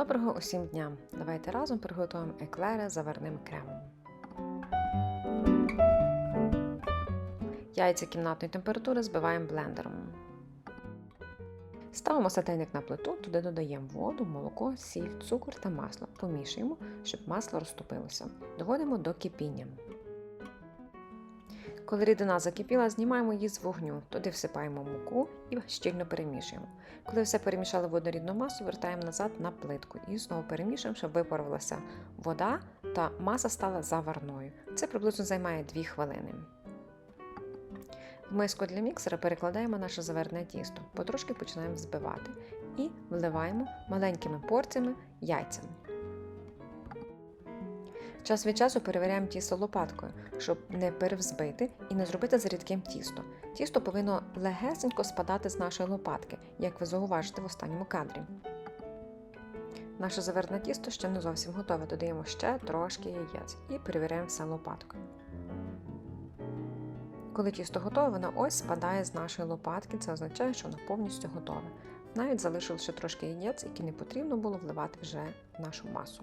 Доброго усім дня! Давайте разом приготуємо еклери з заварним кремом. Яйця кімнатної температури збиваємо блендером. Ставимо сотейник на плиту, туди додаємо воду, молоко, сіль, цукор та масло. Помішуємо, щоб масло розтопилося. Доводимо до кипіння. Коли рідина закипіла, знімаємо її з вогню, туди всипаємо муку і щільно перемішуємо. Коли все перемішали в однорідну масу, вертаємо назад на плитку і знову перемішуємо, щоб випарувалася вода та маса стала заварною. Це приблизно займає 2 хвилини. В миску для міксера перекладаємо наше заверне тісто, потрошки починаємо взбивати і вливаємо маленькими порціями яйця. Час від часу перевіряємо тісто лопаткою, щоб не перевзбити і не зробити зарідким тісто. Тісто повинно легесенько спадати з нашої лопатки, як ви зауважите в останньому кадрі. Наше заверне тісто ще не зовсім готове, додаємо ще трошки яєць і перевіряємо все лопаткою. Коли тісто готове, воно ось спадає з нашої лопатки, це означає, що воно повністю готове. Навіть залишилося трошки яєць, які не потрібно було вливати вже в нашу масу.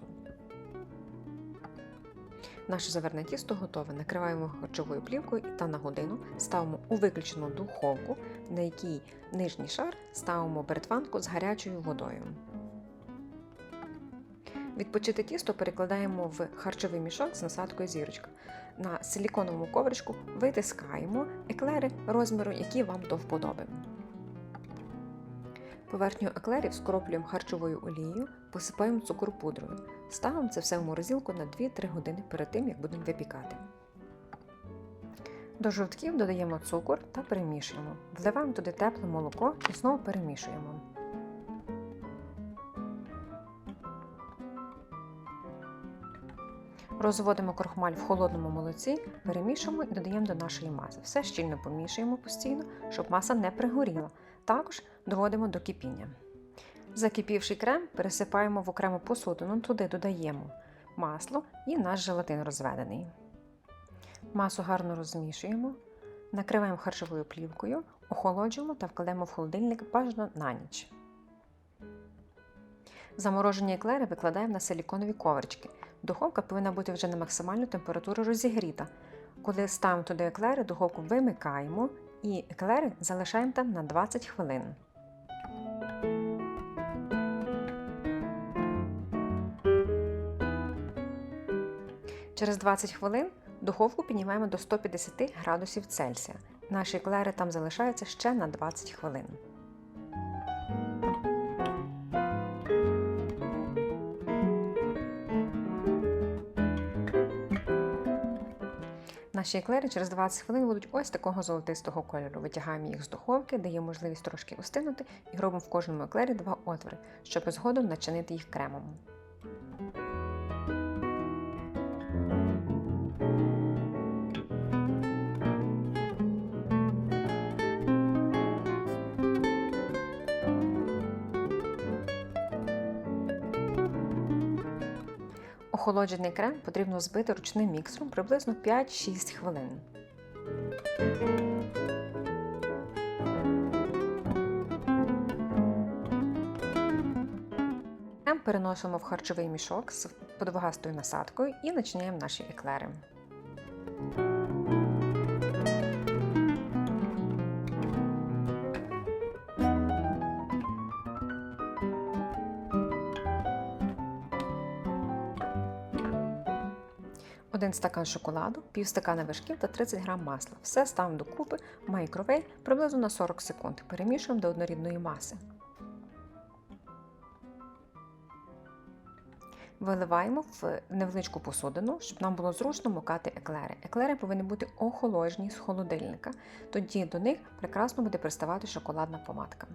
Наше заверне тісто готове. Накриваємо харчовою плівкою та на годину ставимо у виключену духовку, на якій нижній шар ставимо бертванку з гарячою водою. Відпочите тісто перекладаємо в харчовий мішок з насадкою зірочка. На силіконовому ковричку витискаємо еклери розміру, які вам до вподоби. Поверхню еклерів скроплюємо харчовою олією, посипаємо цукор-пудрою. Ставимо це все в морозилку на 2-3 години перед тим, як будемо випікати. До жовтків додаємо цукор та перемішуємо. Вливаємо туди тепле молоко і знову перемішуємо. Розводимо крохмаль в холодному молоці, перемішуємо і додаємо до нашої маси. Все щільно помішуємо постійно, щоб маса не пригоріла. Також доводимо до кипіння. Закипівший крем пересипаємо в окрему посудину, туди додаємо масло і наш желатин розведений. Масу гарно розмішуємо, накриваємо харчовою плівкою, охолоджуємо та вкладемо в холодильник бажано на ніч. Заморожені еклери викладаємо на силіконові коврички. Духовка повинна бути вже на максимальну температуру розігріта. Коли ставимо туди еклери, духовку вимикаємо і еклери залишаємо там на 20 хвилин. Через 20 хвилин духовку піднімаємо до 150 градусів Цельсія. Наші еклери там залишаються ще на 20 хвилин. Наші еклери через 20 хвилин будуть ось такого золотистого кольору. Витягаємо їх з духовки, дає можливість трошки остинути і робимо в кожному еклері два отвори, щоб згодом начинити їх кремом. Охолоджений крем потрібно збити ручним міксером приблизно 5-6 хвилин. Крем переносимо в харчовий мішок з подовгастою насадкою і начиняємо наші еклери. Один стакан шоколаду, пів стакана вершків та 30 г масла. Все ставимо докупи в майкровейв приблизно на 40 секунд. Перемішуємо до однорідної маси. Виливаємо в невеличку посудину, щоб нам було зручно мукати еклери. Еклери повинні бути охолоджені з холодильника, тоді до них прекрасно буде приставати шоколадна помадка.